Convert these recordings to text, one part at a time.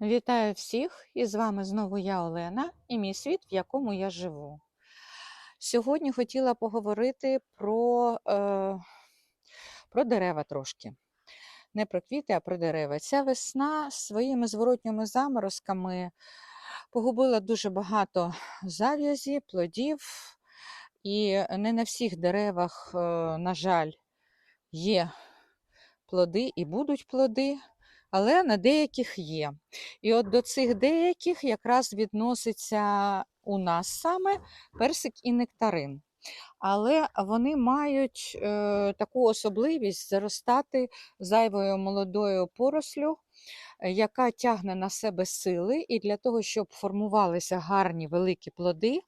Вітаю всіх! І з вами знову я Олена і мій світ, в якому я живу. Сьогодні хотіла поговорити про, е, про дерева трошки. Не про квіти, а про дерева. Ця весна своїми зворотніми заморозками погубила дуже багато зав'язі, плодів, і не на всіх деревах, е, на жаль, є плоди і будуть плоди, але на деяких є. І от до цих деяких якраз відноситься у нас саме персик і нектарин. Але вони мають е, таку особливість заростати зайвою молодою порослю, е, яка тягне на себе сили, і для того, щоб формувалися гарні великі плоди.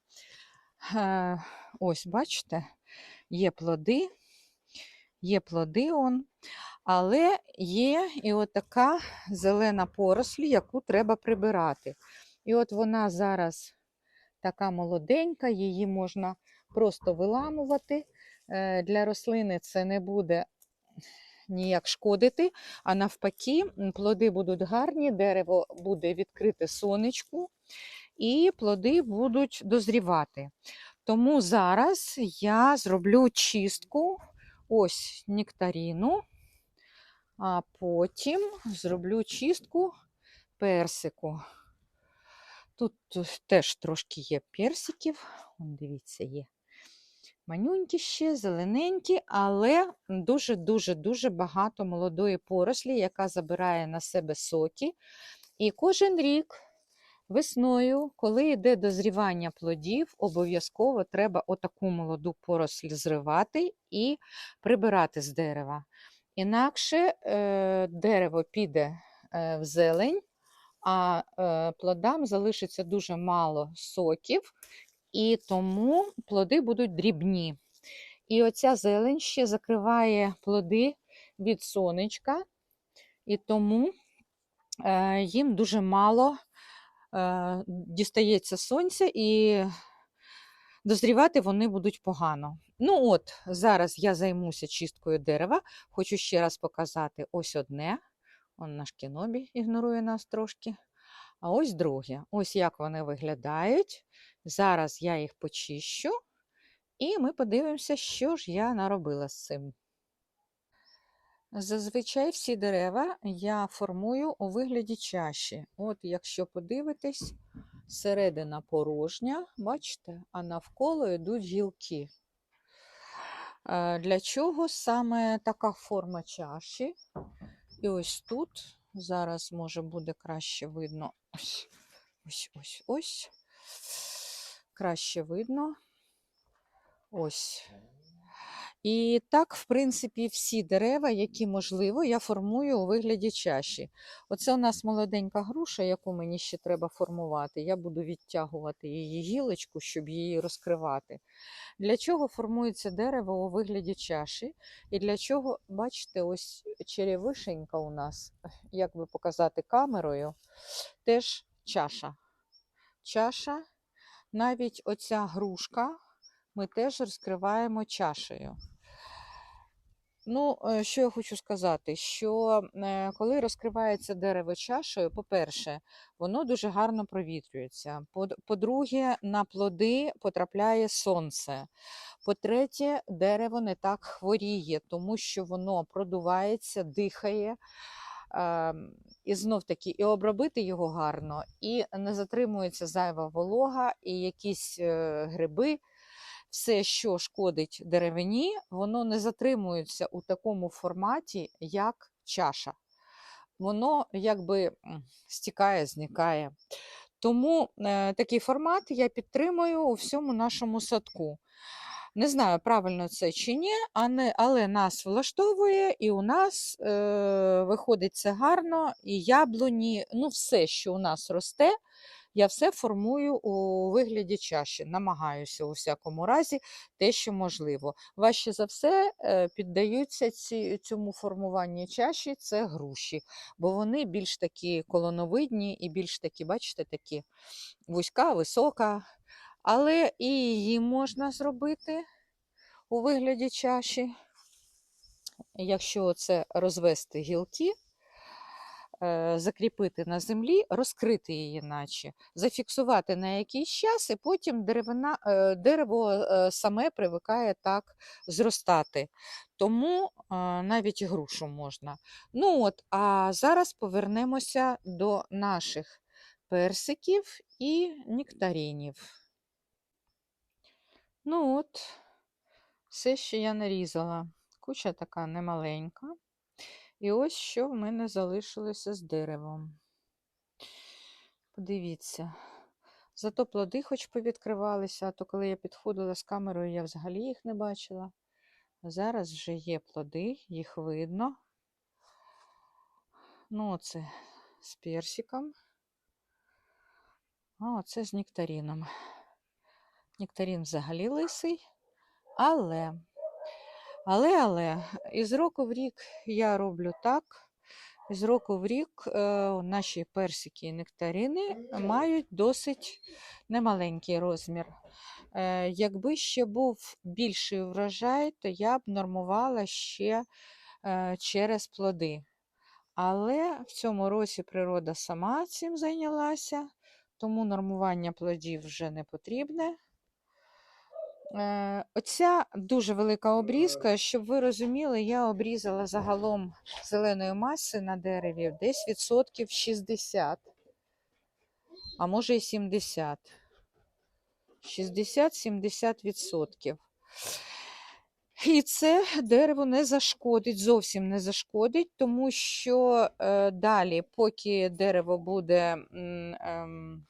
Е, ось, бачите, є плоди, є плоди он. Але є і от така зелена поросль, яку треба прибирати. І от вона зараз така молоденька, її можна просто виламувати. Е, Для рослини це не буде ніяк шкодити, а навпаки, плоди будуть гарні, дерево буде відкрите сонечку, і плоди будуть дозрівати. Тому зараз я зроблю чистку ось нектаріну. А потім зроблю чистку персику. Тут теж трошки є персиків. Дивіться, є манюнькі ще, зелененькі, але дуже-дуже-дуже багато молодої порослі, яка забирає на себе соки. І кожен рік весною, коли йде дозрівання плодів, обов'язково треба отаку молоду поросль зривати і прибирати з дерева. Інакше е, дерево піде е, в зелень, а е, плодам залишиться дуже мало соків, і тому плоди будуть дрібні. І оця зелень ще закриває плоди від сонечка, і тому е, їм дуже мало дістається сонця, і дозрівати вони будуть погано. Ну от, зараз я займуся чисткою дерева. Хочу ще раз показати ось одне. Он наш кінобі ігнорує нас трошки. А ось друге. Ось як вони виглядають. Зараз я їх почищу, і ми подивимося, що ж я наробила з цим. Зазвичай всі дерева я формую у вигляді чаші. От, якщо подивитись, середина порожня, бачите, а навколо йдуть гілки. Е, Для чого саме така форма чаші? І ось тут, зараз, може, буде краще видно. Ось, ось, ось, ось. Краще видно. Ось. І так, в принципі, всі дерева, які можливо, я формую у вигляді чаші. Оце у нас молоденька груша, яку мені ще треба формувати. Я буду відтягувати її гілочку, щоб її розкривати. Для чого формується дерево у вигляді чаші? І для чого, бачите, ось черевишенька у нас, як би показати камерою, теж чаша. Чаша, навіть оця грушка ми теж розкриваємо чашею. Ну, що я хочу сказати, що е, коли розкривається дерево чашею, по-перше, воно дуже гарно провітрюється. По- По-друге, на плоди потрапляє сонце. По-третє, дерево не так хворіє, тому що воно продувається, дихає. ем, І знов таки, і обробити його гарно, і не затримується зайва волога, і якісь е, гриби все, що шкодить деревині, воно не затримується у такому форматі, як чаша. Воно якби стікає, зникає. Тому е, такий формат я підтримую у всьому нашому садку. Не знаю, правильно це чи ні, але нас влаштовує, і у нас е, виходить це гарно, і яблуні, ну все, що у нас росте, я все формую у вигляді чаші. Намагаюся у всякому разі те, що можливо. Важче за все е, піддаються ці, цьому формуванню чаші це груші, бо вони більш такі колоновидні і більш такі, бачите, такі вузька, висока. Але і її можна зробити у вигляді чаші, якщо це розвести гілки. Е, закріпити на землі, розкрити її, наче, зафіксувати на якийсь час, і потім деревина, е, дерево е, саме привикає так зростати. Тому навіть грушу можна. Ну от, А зараз повернемося до наших персиків і нектаринів. Ну от, все, що я нарізала. Куча така немаленька. І ось що в мене залишилося з деревом. Подивіться. Зато плоди хоч повідкривалися, а то коли я підходила з камерою, я взагалі їх не бачила. Зараз вже є плоди, їх видно. Ну, оце з персиком. А оце з нектаріном. Нектарин взагалі лисий, але, але, але, із року в рік я роблю так. З року в рік е, наші персики і нектарини мають досить немаленький розмір. Е, якби ще був більший врожай, то я б нормувала ще е, через плоди. Але в цьому році природа сама цим зайнялася, тому нормування плодів вже не потрібне. Е, Оця дуже велика обрізка, щоб ви розуміли, я обрізала загалом зеленої маси на дереві десь відсотків 60, а може і 70. 60-70 відсотків. І це дерево не зашкодить, зовсім не зашкодить, тому що е, далі, поки дерево буде м, ем,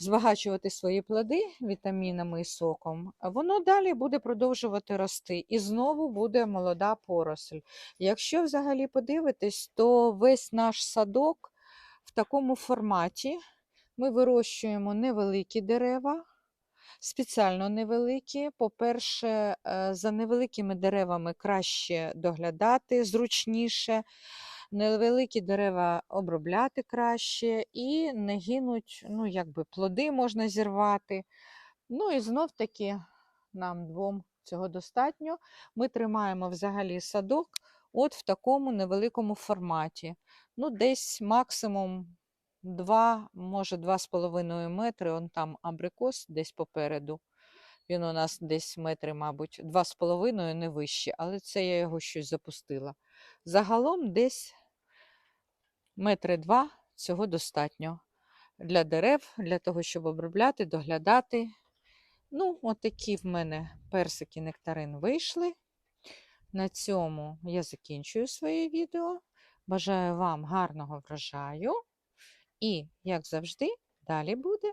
збагачувати свої плоди вітамінами і соком, воно далі буде продовжувати рости і знову буде молода поросль. Якщо взагалі подивитись, то весь наш садок в такому форматі ми вирощуємо невеликі дерева. Спеціально невеликі. По-перше, е, за невеликими деревами краще доглядати, зручніше, невеликі дерева обробляти краще і не гинуть, ну, якби плоди можна зірвати. Ну і знов таки нам двом цього достатньо. Ми тримаємо взагалі садок от в такому невеликому форматі. Ну, десь максимум 2, може 2,5 метри, он там абрикос десь попереду. Він у нас десь метри, мабуть, 2,5 не вище, але це я його щось запустила. Загалом десь метри два цього достатньо для дерев, для того, щоб обробляти, доглядати. Ну, отакі в мене персики нектарин вийшли. На цьому я закінчую своє відео. Бажаю вам гарного врожаю. І, як завжди, далі буде.